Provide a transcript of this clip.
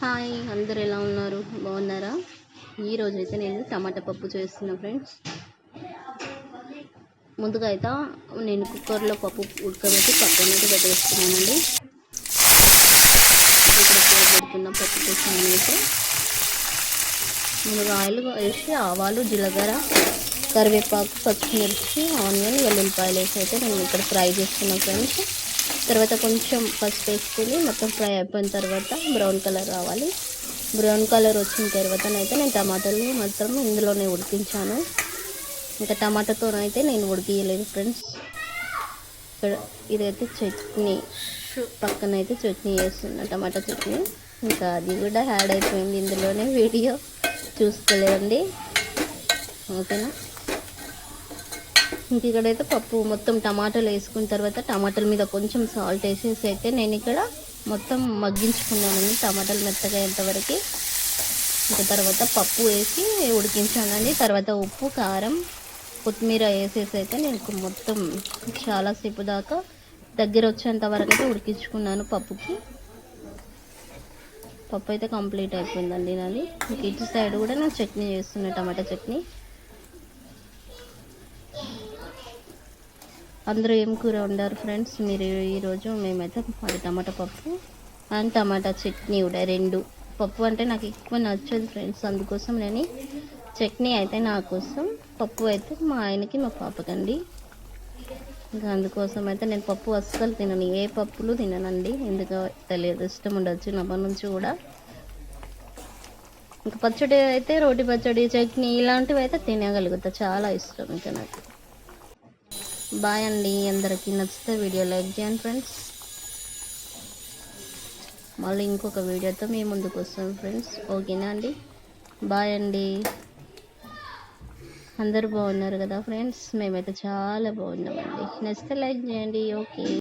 Hi అందరు ఎలా ఉన్నారు? బాగున్నారా? ఈరోజు అయితే నేను టమాటా పప్పు చేస్తున్నా ఫ్రెండ్స్. ముందుగా అయితే నేను కుక్కర్లో పప్పు ఉడకబెట్టి పక్కన అయితే పెట్టేస్తున్నానండి ఇక్కడ పెడుతున్న పప్పు కోసం అయితే ముందుగా ఆయిల్ వేసి ఆవాలు జీలకర్ర కరివేపాకు పచ్చిమిర్చి ఆనియన్ వెల్లుల్లిపాయలు వేసి అయితే నేను ఇక్కడ ఫ్రై చేస్తున్నాను ఫ్రెండ్స్. తర్వాత కొంచెం పసుపు వేసుకొని మొత్తం ఫ్రై అయిపోయిన తర్వాత బ్రౌన్ కలర్ రావాలి. బ్రౌన్ కలర్ వచ్చిన తర్వాత అయితే నేను టమాటాలు మొత్తం ఇందులోనే ఉడికించాను. ఇంకా టమాటాతో అయితే నేను ఉడికియలేదు ఫ్రెండ్స్. ఇక్కడ ఇదైతే చట్నీ. పక్కన అయితే చట్నీ చేస్తున్నా టమాటా చట్నీ. ఇంకా అది కూడా యాడ్ అయిపోయింది ఇందులోనే వీడియో. చూసుకోలేదండి. ఓకేనా? ఇంక ఇక్కడైతే పప్పు మొత్తం టమాటాలు వేసుకున్న తర్వాత టమాటాల మీద కొంచెం సాల్ట్ వేసేసి అయితే నేను ఇక్కడ మొత్తం మగ్గించుకున్నానండి టమాటాలు మెత్తగా అయ్యేంతవరకు ఇంకా తర్వాత పప్పు వేసి ఉడికించానండి. తర్వాత ఉప్పు కారం కొత్తిమీర వేసేసి అయితే నేను మొత్తం చాలాసేపు దాకా దగ్గర వచ్చేంత వరకు అయితే ఉడికించుకున్నాను పప్పుకి. పప్పు అయితే కంప్లీట్ అయిపోయిందండి నాది. ఇటు సైడ్ కూడా నేను చట్నీ చేస్తున్నాను టమాటా చట్నీ. అందరూ ఏం కూర వండారు ఫ్రెండ్స్? మీరు ఈరోజు మేమైతే అది టమాటా పప్పు అండ్ టమాటా చట్నీ కూడా రెండు. పప్పు అంటే నాకు ఎక్కువ నచ్చదు ఫ్రెండ్స్. అందుకోసం నేను చట్నీ అయితే నా కోసం పప్పు అయితే మా ఆయనకి మా పాపకండి ఇంకా అందుకోసం అయితే నేను పప్పు అస్సలు తినను. ఏ పప్పులు తిననండి. ఎందుకో తెలియదు. ఇష్టం ఉండొచ్చు నా నుంచి కూడా. ఇంకా పచ్చడి అయితే రోటి పచ్చడి చట్నీ ఇలాంటివి అయితే తినగలుగుతా. చాలా ఇష్టం ఇంకా నాకు. బాయ్ అండి. అందరికీ నచ్చితే వీడియో లైక్ చేయండి ఫ్రెండ్స్. మళ్ళీ ఇంకొక వీడియోతో మీ ముందుకు వస్తాం ఫ్రెండ్స్. ఓకేనా అండి? బాయ్ అండి. అందరూ బాగున్నారు కదా ఫ్రెండ్స్? మేమైతే చాలా బాగున్నామండి. నచ్చితే లైక్ చేయండి. ఓకే.